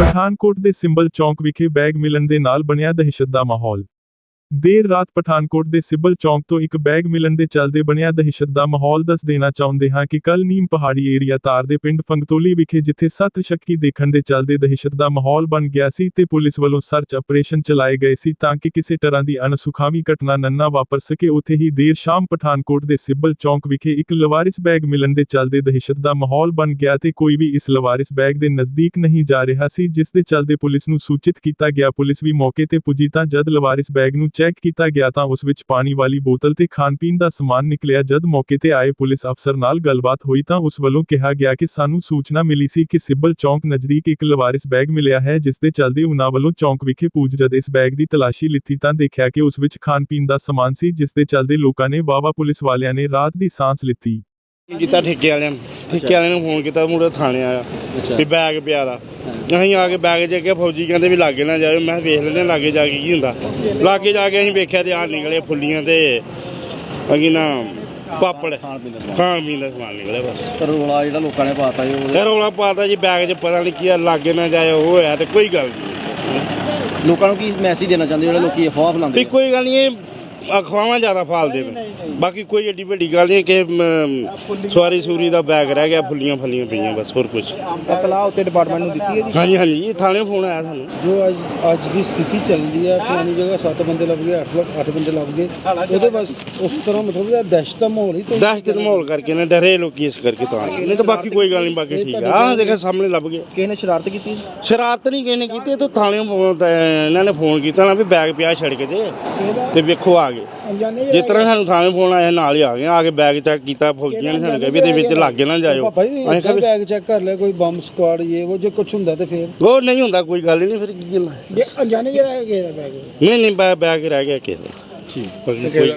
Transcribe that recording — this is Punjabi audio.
ਪਠਾਨਕੋਟ ਦੇ ਸਿੰਬਲ ਚੌਂਕ ਵਿਖੇ ਬੈਗ ਮਿਲਣ ਦੇ ਨਾਲ ਬਣਿਆ ਦਹਿਸ਼ਤ ਦਾ ਮਾਹੌਲ। ਦੇਰ ਰਾਤ ਪਠਾਨਕੋਟ ਦੇ ਸਿੱਬਲ ਚੌਂਕ ਤੋਂ ਇੱਕ ਬੈਗ ਮਿਲਣ ਦੇ ਚੱਲਦੇ ਬਣਿਆ ਦਹਿਸ਼ਤ ਦਾ ਮਾਹੌਲ ਦੱਸ ਦੇਣਾ ਚਾਹੁੰਦੇ ਹਾਂ ਕਿ ਕੱਲ ਨੀਮ ਪਹਾੜੀ ਏਰੀਆ ਤਾਰ ਦੇ ਪਿੰਡ ਫੰਗਤੋਲੀ ਵਿਖੇ ਜਿੱਥੇ ਸੱਤ ਸ਼ੱਕੀ ਦੇਖਣ ਦੇ ਚੱਲਦੇ ਦਹਿਸ਼ਤ ਦਾ ਮਾਹੌਲ ਬਣ ਗਿਆ ਸੀ ਤੇ ਪੁਲਿਸ ਵੱਲੋਂ ਸਰਚ ਆਪਰੇਸ਼ਨ ਚਲਾਏ ਗਏ ਸੀ ਤਾਂ ਕਿ ਕਿਸੇ ਤਰ੍ਹਾਂ ਦੀ ਅਨਸੁਖਾਵੀ ਘਟਨਾ ਨੰਨਾ ਵਾਪਰ ਸਕੇ। ਉੱਥੇ ਹੀ ਦੇਰ ਸ਼ਾਮ ਪਠਾਨਕੋਟ ਦੇ ਸਿੱਬਲ ਚੌਂਕ ਵਿਖੇ ਇੱਕ ਲਵਾਰਿਸ ਬੈਗ ਮਿਲਣ ਦੇ ਚੱਲਦੇ ਦਹਿਸ਼ਤ ਦਾ ਮਾਹੌਲ ਬਣ ਗਿਆ ਤੇ ਕੋਈ ਵੀ ਇਸ ਲਵਾਰਿਸ ਬੈਗ ਦੇ ਨਜ਼ਦੀਕ ਨਹੀਂ ਜਾ ਰਿਹਾ ਸੀ, ਜਿਸ ਦੇ ਚੱਲਦੇ ਪੁਲਿਸ ਨੂੰ ਸੂਚਿਤ ਕੀਤਾ ਗਿਆ। ਪੁਲਿਸ ਵੀ ਮੌਕੇ ਤੇ ਪੁੱਜੀ ਤਾਂ ਜਦ ਲਵਾਰਿਸ ਬੈਗ ਨੂੰ ਚੈੱਕ ਕੀਤਾ ਗਿਆ ਤਾਂ ਉਸ ਵਿੱਚ ਪਾਣੀ ਵਾਲੀ ਬੋਤਲ ਤੇ ਖਾਣ ਪੀਣ ਦਾ ਸਮਾਨ ਨਿਕਲਿਆ। ਜਦ ਮੌਕੇ ਤੇ ਆਏ ਪੁਲਿਸ ਅਫਸਰ ਨਾਲ ਗੱਲਬਾਤ ਹੋਈ ਤਾਂ ਉਸ ਵੱਲੋਂ ਕਿਹਾ ਗਿਆ ਕਿ ਸਾਨੂੰ ਸੂਚਨਾ ਮਿਲੀ ਸੀ ਕਿ ਸਿੱਬਲ ਚੌਂਕ ਨਜ਼ਦੀਕ ਇੱਕ ਲਵਾਰਿਸ ਬੈਗ ਮਿਲਿਆ ਹੈ, ਜਿਸ ਦੇ ਚੱਲਦੇ ਉਨ੍ਹਾਂ ਵੱਲੋਂ ਚੌਂਕ ਵਿਖੇ ਪੂਜ ਜਦ ਇਸ ਬੈਗ ਦੀ ਤਲਾਸ਼ੀ ਲਿੱਤੀ ਤਾਂ ਦੇਖਿਆ ਕਿ ਉਸ ਵਿੱਚ ਖਾਣ ਪੀਣ ਦਾ ਸਮਾਨ ਸੀ, ਜਿਸ ਦੇ ਚੱਲਦੇ ਲੋਕਾਂ ਨੇ ਵਾਵਾ ਪੁਲਿਸ ਵਾਲਿਆਂ ਨੇ ਰਾਤ ਦੀ ਸਾਂਸ ਲਿੱਤੀ। ਕੀਤਾ ਠੇਕੇ ਵਾਲਿਆਂ ਨੂੰ। ਠੇਕੇ ਵਾਲਿਆਂ ਨੂੰ ਫੋਨ ਕੀਤਾ ਮੁੰਡਾ ਥਾਣੇ ਆਇਆ। ਵੀ ਬੈਗ ਪਿਆ ਦਾ। ਅਸੀਂ ਆ ਕੇ ਬੈਗ ਚ ਕੇ ਫੌਜੀ ਕਹਿੰਦੇ ਵੀ ਲਾਗੇ ਨਾ ਜਾਇਓ। ਮੈਂ ਵੇਖ ਲੈਂਦੇ ਹਾਂ ਲਾਗੇ ਜਾ ਕੇ ਕੀ ਹੁੰਦਾ। ਲਾਗੇ ਜਾ ਕੇ ਅਸੀਂ ਵੇਖਿਆ ਤੇ ਆ ਨਿਕਲੇ ਫੁੱਲੀਆਂ ਤੇ ਅਗੀ ਨਾ ਪਾਪੜ। ਖਾਣ ਪੀਣ ਦਾ ਸਮਾਨ। ਨਿਕਲਿਆ ਬਸ। ਪਰ ਰੋਲਾ ਜਿਹੜਾ ਲੋਕਾਂ ਨੇ ਪਾਤਾ ਜੀ ਉਹ ਰੌਲਾ ਪਾਤਾ ਜੀ ਬੈਗ 'ਚ ਪਤਾ ਨਹੀਂ ਕੀ ਆ ਲਾਗੇ ਨਾ ਜਾਇਓ ਉਹ ਹੋਇਆ ਤੇ ਕੋਈ ਗੱਲ ਨਹੀਂ ਲੋਕਾਂ ਨੂੰ ਕੀ ਮੈਸੇਜ ਦੇਣਾ ਚਾਹੁੰਦੇ ਜਿਹੜੇ ਲੋਕੀ ਅਫਵਾਹ ਫੈਲਾਉਂਦੇ ਕੋਈ ਗੱਲ ਨਹੀਂ ਇਹ ਅਖਵਾਵਾਂ ਜ਼ਿਆਦਾ ਫਾਲਦੇ ਨੇ। ਬਾਕੀ ਕੋਈ ਏਡੀ ਵੱਡੀ ਗੱਲ ਨਹੀਂ ਕਿ ਮ, ਸਵਾਰੀ ਸੂਰੀ ਦਾ ਬੈਗ ਰਹਿ ਗਿਆ ਫੁੱਲੀਆਂ ਫਲੀਆਂ ਪਈਆਂ ਬਸ ਹੋਰ ਕੁਝ ਇਤਲਾਹ ਉੱਤੇ ਡਿਪਾਰਟਮੈਂਟ ਨੂੰ ਦਿੱਤੀ ਹੈ ਜੀ? ਹਾਂਜੀ ਹਾਂਜੀ ਇਹ ਥਾਣੇ ਫੋਨ ਆਇਆ ਸਾਨੂੰ। ਜੋ ਅੱਜ ਅੱਜ ਦੀ ਸਥਿਤੀ ਚੱਲ ਰਹੀ ਹੈ ਫਲਾਣੀ ਜਗ੍ਹਾ 7 ਬੰਦੇ ਲੱਭ ਗਏ 8 8 ਬੰਦੇ ਲੱਭ ਗਏ। ਉਹਦੇ ਬਸ ਉਸ ਤਰ੍ਹਾਂ ਮਤਲਬ ਇਹ ਦਹਿਸ਼ਤ ਦਾ ਮਾਹੌਲ ਹੀ ਤੋਂ ਦਹਿਸ਼ਤ ਦਾ ਮਾਹੌਲ ਕਰਕੇ ਨਾ ਡਰੇ ਲੋਕੀ ਇਸ ਕਰਕੇ ਤਾਂ। ਨਹੀਂ ਤਾਂ ਬਾਕੀ ਕੋਈ ਗੱਲ ਨਹੀਂ ਬਾਕੀ ਠੀਕ ਆ। ਆਹ ਦੇਖੋ ਸਾਹਮਣੇ ਲੱਭ ਗਏ। ਕਿਸੇ ਨੇ ਸ਼ਰਾਰਤ ਕੀਤੀ ਜੀ? ਸ਼ਰਾਰਤ ਨਹੀਂ ਕਿਸੇ ਨੇ ਕੀਤੀ ਇਹ ਤਾਂ ਥਾਣੇ ਇਹਨਾਂ ਨੇ ਫੋਨ ਕੀਤਾ ਨਾ ਵੀ ਬੈਗ ਪਿਆ ਸੜਕ ਤੇ ਤੇ ਵੇਖੋ ਆ ਗਏ ਅਣਜਾਣੇ ਜਿਸ ਤਰ੍ਹਾਂ ਸਾਨੂੰ ਥਾਣੇ ਫੋਨ ਆਇਆ ਨਾਲ ਹੀ ਆ ਗਏ। ਆ ਕੇ ਬੈਗ ਚੈੱਕ ਕੀਤਾ ਫੌਜੀਆਂ ਨੇ ਸਾਨੂੰ ਕਿਹਾ ਵੀ ਇਹਦੇ ਵਿੱਚ ਲਾਗੇ ਨਾ ਜਾਇਓ। ਅਸੀਂ ਕਿਹਾ ਵੀ ਬੈਗ ਚੈੱਕ ਕਰ ਲਿਆ ਕੋਈ ਬੰਬ ਸਕੁਆਡ ਇਹ ਉਹ ਜੇ ਕੁਝ ਹੁੰਦਾ ਤੇ ਫੇਰ। ਉਹ ਨਹੀਂ ਹੁੰਦਾ ਕੋਈ ਗੱਲ ਹੀ ਨਹੀਂ ਫਿਰ ਕੀ ਗੱਲ ਹੈ ਜੇ ਅਣਜਾਣੇ ਜਿਹੜਾ ਹੈ ਗਿਆ ਬੈਗ ਨਹੀਂ ਨਹੀਂ ਬੈ- ਬੈਗ ਰਹਿ ਗਿਆ ਕਿਸੇ ਦਾ। ਠੀਕ। ਕੋਈ